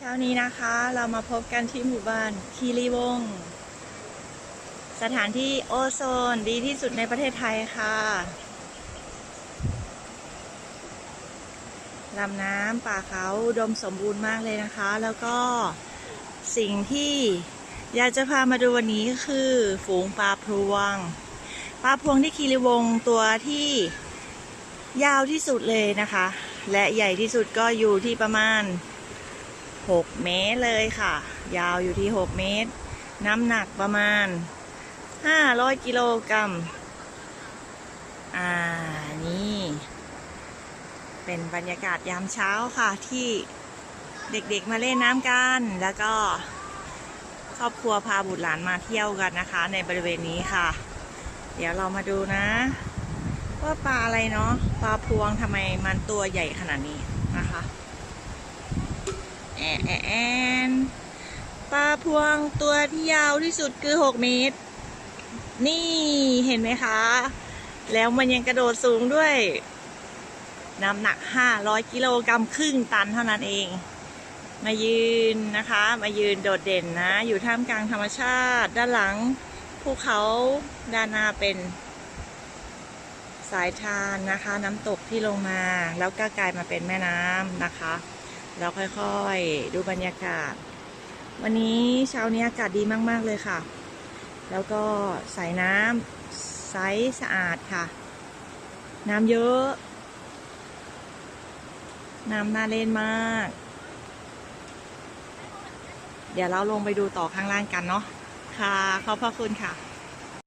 เช้านี้นะคะเรามาพบกันที่หมู่บ้านคีรีวงศ์สถานที่โอโซนดีที่สุดในประเทศไทยค่ะลำน้ำป่าเขาดมสมบูรณ์มากเลยนะคะ แล้วก็สิ่งที่อยากจะพามาดูวันนี้ก็คือฝูงปลาพรวง ปลาพรวงที่คีรีวงศ์ตัวที่ยาวที่สุดเลยนะคะ และใหญ่ที่สุดก็อยู่ที่ประมาณ 6 เมตรเลยค่ะ ยาวอยู่ที่ 6 เมตร น้ำหนักประมาณ 500 กิโลกรัม อ่า นี่ เป็นบรรยากาศยามเช้าค่ะที่เด็กๆมาเล่นน้ำกัน แล้วก็ครอบครัวพาบุตรหลานมาเที่ยวกันนะคะ ในบริเวณนี้ค่ะ เดี๋ยวเรามาดูนะ ว่าปลาอะไรเนาะปลาพวงทำไมมันตัวใหญ่ขนาดนี้นะคะ แอนแอแอนปลาพวงตัวที่ยาวที่สุดคือ 6 เมตร นี่เห็นไหมคะ แล้วมันยังกระโดดสูงด้วย น้ำหนัก 500 กิโลกรัมครึ่งตันเท่านั้นเอง มายืนนะคะ มายืนโดดเด่นนะ อยู่ท่ามกลางธรรมชาติ ด้านหลังภูเขาด้านหน้าเป็นสายทานนะคะ น้ำตกที่ลงมา แล้วก็กลายมาเป็นแม่น้ำนะคะ แล้วค่อยๆดูบรรยากาศ วันนี้เช้านี้อากาศดีมากๆเลยค่ะ แล้วก็สายน้ำใสสะอาดค่ะ น้ำเยอะ น้ำน่าเล่นมาก เดี๋ยวเราลงไปดูต่อข้างล่างกันเนาะค่ะ ขอบพระคุณค่ะ